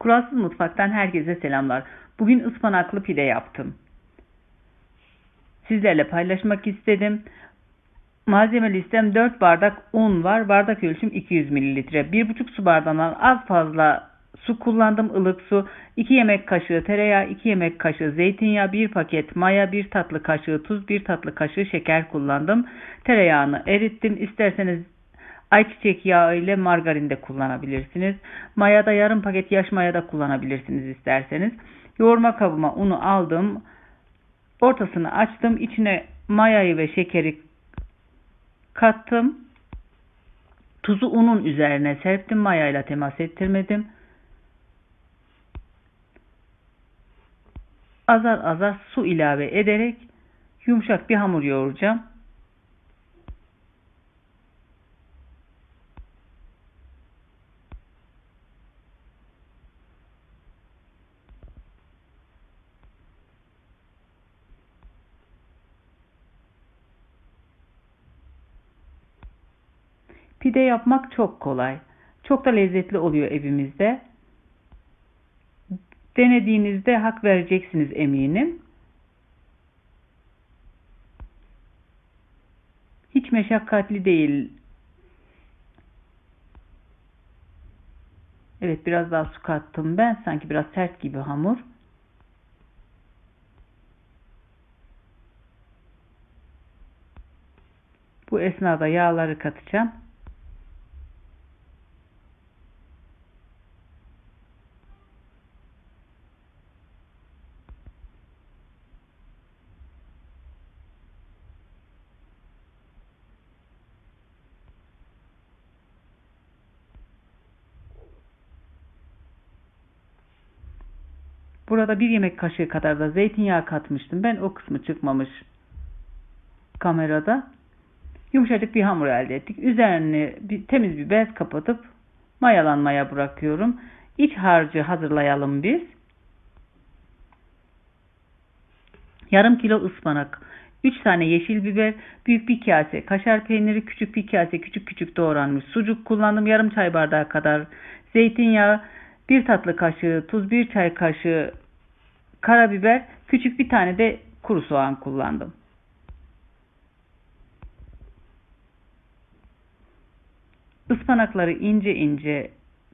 Kuralsız Mutfak'tan herkese selamlar. Bugün ıspanaklı pide yaptım. Sizlerle paylaşmak istedim. Malzeme listem 4 bardak un var. Bardak ölçüm 200 mililitre. 1,5 su bardağından az fazla su kullandım ılık su. 2 yemek kaşığı tereyağı, 2 yemek kaşığı zeytinyağı, 1 paket maya, 1 tatlı kaşığı tuz, 1 tatlı kaşığı şeker kullandım. Tereyağını erittim. İsterseniz ayçiçek yağı ile margarin de kullanabilirsiniz. Maya da yarım paket yaş maya da kullanabilirsiniz isterseniz. Yoğurma kabıma unu aldım. Ortasını açtım. İçine mayayı ve şekeri kattım. Tuzu unun üzerine serptim. Mayayla temas ettirmedim. Azar azar su ilave ederek yumuşak bir hamur yoğuracağım. Pide yapmak çok kolay. Çok da lezzetli oluyor evimizde. Denediğinizde hak vereceksiniz eminim. Hiç meşakkatli değil. Evet biraz daha su kattım ben. Sanki biraz sert gibi hamur. Bu esnada yağları katacağım. Burada bir yemek kaşığı kadar da zeytinyağı katmıştım. Ben o kısmı çıkmamış kamerada. Yumuşacık bir hamur elde ettik. Üzerine bir, temiz bir bez kapatıp mayalanmaya bırakıyorum. İç harcı hazırlayalım biz. Yarım kilo ıspanak, 3 tane yeşil biber, büyük bir kase kaşar peyniri, küçük bir kase küçük küçük doğranmış sucuk kullandım. Yarım çay bardağı kadar zeytinyağı, 1 tatlı kaşığı tuz, 1 çay kaşığı karabiber, küçük bir tane de kuru soğan kullandım. Ispanakları ince ince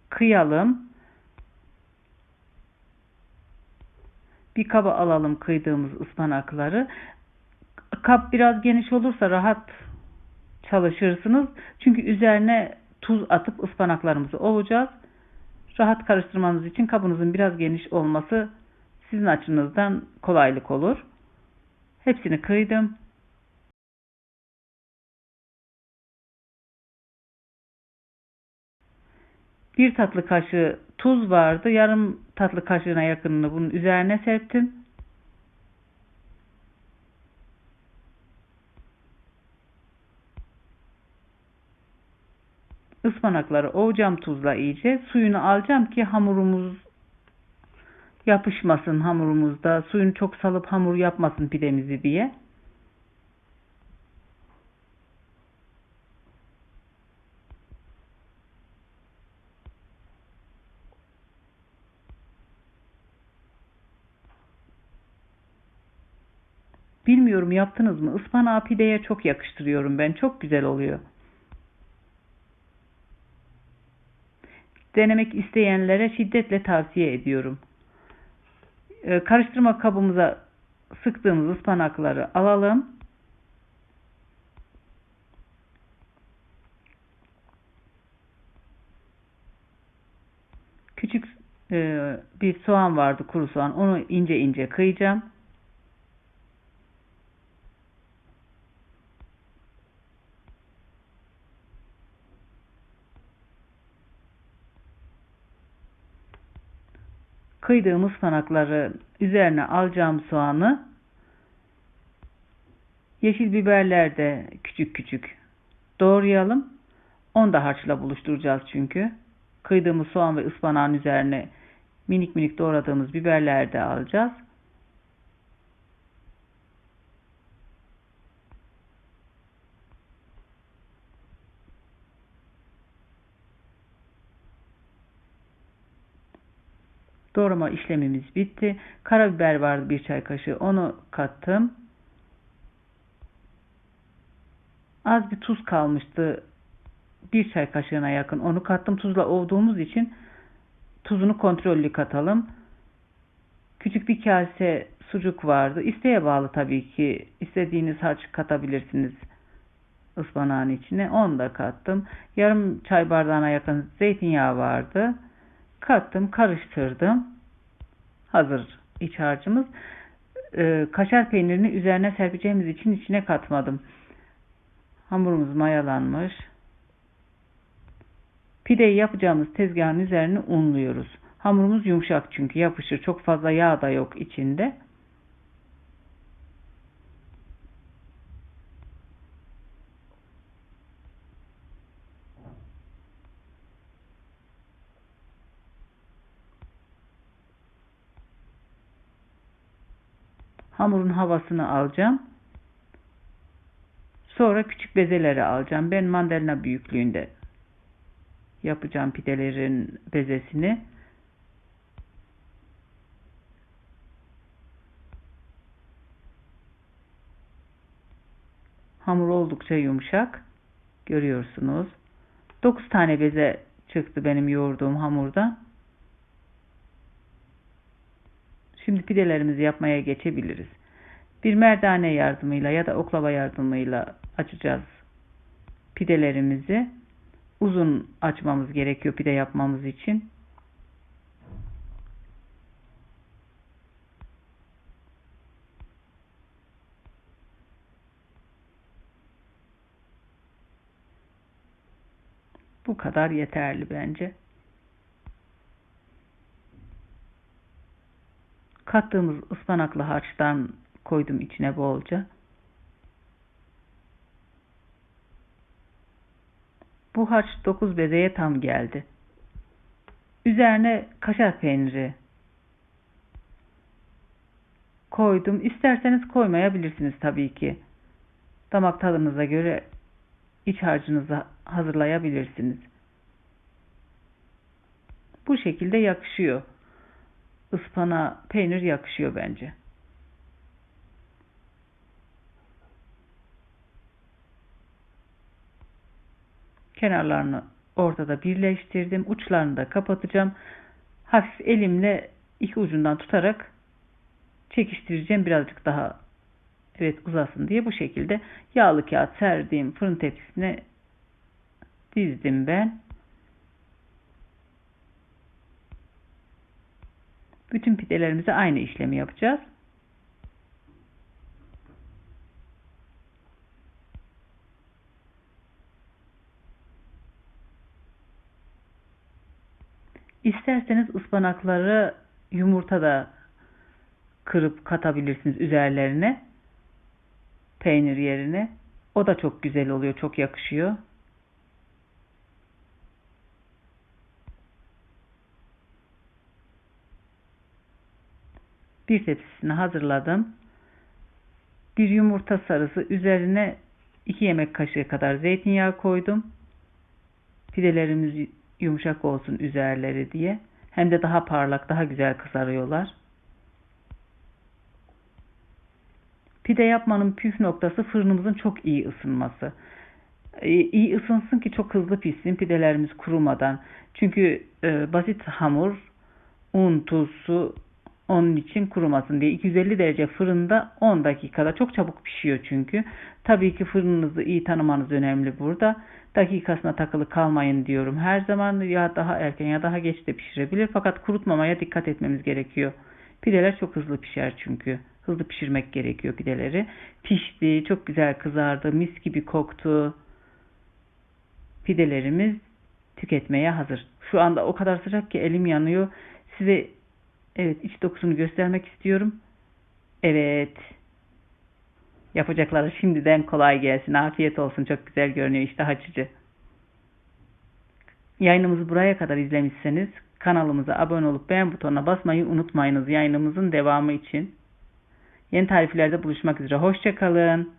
kıyalım. Bir kaba alalım kıydığımız ıspanakları. Kap biraz geniş olursa rahat çalışırsınız. Çünkü üzerine tuz atıp ıspanaklarımızı ovacağız. Rahat karıştırmanız için kabınızın biraz geniş olması sizin açınızdan kolaylık olur. Hepsini kıydım. Bir tatlı kaşığı tuz vardı. Yarım tatlı kaşığına yakınını bunun üzerine serptim. Ispanakları ovacağım tuzla iyice. Suyunu alacağım ki hamurumuz yapışmasın hamurumuzda. Suyunu çok salıp hamur yapmasın pidemizi diye. Bilmiyorum yaptınız mı? Ispanağı pideye çok yakıştırıyorum ben. Çok güzel oluyor. Denemek isteyenlere şiddetle tavsiye ediyorum. Ee, karıştırma kabımıza sıktığımız ıspanakları alalım. Küçük e, bir soğan vardı kuru soğan. Onu ince ince kıyacağım. Kıydığım ıspanakları üzerine alacağım soğanı yeşil biberler de küçük küçük doğrayalım. Onu da harçla buluşturacağız çünkü. Kıydığımız soğan ve ıspanağın üzerine minik minik doğradığımız biberler de alacağız. Doğrama işlemimiz bitti. Karabiber vardı bir çay kaşığı. Onu kattım. Az bir tuz kalmıştı. Bir çay kaşığına yakın. Onu kattım. Tuzla ovduğumuz için tuzunu kontrollü katalım. Küçük bir kase sucuk vardı. İsteğe bağlı tabii ki. İstediğiniz harç katabilirsiniz ıspanağın içine. Onu da kattım. Yarım çay bardağına yakın zeytinyağı vardı. Kattım, karıştırdım. Hazır iç harcımız. Ee, kaşar peynirini üzerine serpeceğimiz için içine katmadım. Hamurumuz mayalanmış. Pideyi yapacağımız tezgahın üzerine unluyoruz. Hamurumuz yumuşak çünkü yapışır. Çok fazla yağ da yok içinde. Hamurun havasını alacağım. Sonra küçük bezeleri alacağım. Ben mandalina büyüklüğünde yapacağım pidelerin bezesini. Hamur oldukça yumuşak. Görüyorsunuz. 9 tane beze çıktı benim yoğurduğum hamurda. Şimdi pidelerimizi yapmaya geçebiliriz. Bir merdane yardımıyla ya da oklava yardımıyla açacağız pidelerimizi. Uzun açmamız gerekiyor pide yapmamız için. Bu kadar yeterli bence. Kattığımız ıspanaklı harçtan koydum içine bolca. Bu harç 9 bezeye tam geldi. Üzerine kaşar peyniri koydum. İsterseniz koymayabilirsiniz tabii ki. Damak tadınıza göre iç harcınızı hazırlayabilirsiniz. Bu şekilde yakışıyor. Ispana peynir yakışıyor bence. Kenarlarını ortada birleştirdim. Uçlarını da kapatacağım. Hafif elimle iki ucundan tutarak çekiştireceğim birazcık daha evet uzasın diye bu şekilde yağlı kağıt serdiğim fırın tepsisine dizdim ben. Bütün pidelerimize aynı işlemi yapacağız. İsterseniz ıspanakları yumurta da kırıp katabilirsiniz üzerlerine. Peynir yerine. O da çok güzel oluyor. Çok yakışıyor. Bir tepsisini hazırladım. Bir yumurta sarısı üzerine 2 yemek kaşığı kadar zeytinyağı koydum. Pidelerimiz yumuşak olsun üzerleri diye. Hem de daha parlak, daha güzel kızarıyorlar. Pide yapmanın püf noktası fırınımızın çok iyi ısınması. İyi ısınsın ki çok hızlı pişsin pidelerimiz kurumadan. Çünkü e, basit hamur, un, tuz, su onun için kurumasın diye 250 derece fırında 10 dakikada çok çabuk pişiyor çünkü. Tabii ki fırınınızı iyi tanımanız önemli burada. Dakikasına takılı kalmayın diyorum. Her zaman ya daha erken ya daha geç de pişirebilir. Fakat kurutmamaya dikkat etmemiz gerekiyor. Pideler çok hızlı pişer çünkü. Hızlı pişirmek gerekiyor pideleri. Pişti, çok güzel kızardı, mis gibi koktu. Pidelerimiz tüketmeye hazır. Şu anda o kadar sıcak ki elim yanıyor. Size Evet iç dokusunu göstermek istiyorum. Evet. Yapacakları şimdiden kolay gelsin. Afiyet olsun. Çok güzel görünüyor işte açıcı. Yayınımızı buraya kadar izlemişseniz kanalımıza abone olup beğen butonuna basmayı unutmayınız yayınımızın devamı için. Yeni tariflerde buluşmak üzere. Hoşçakalın.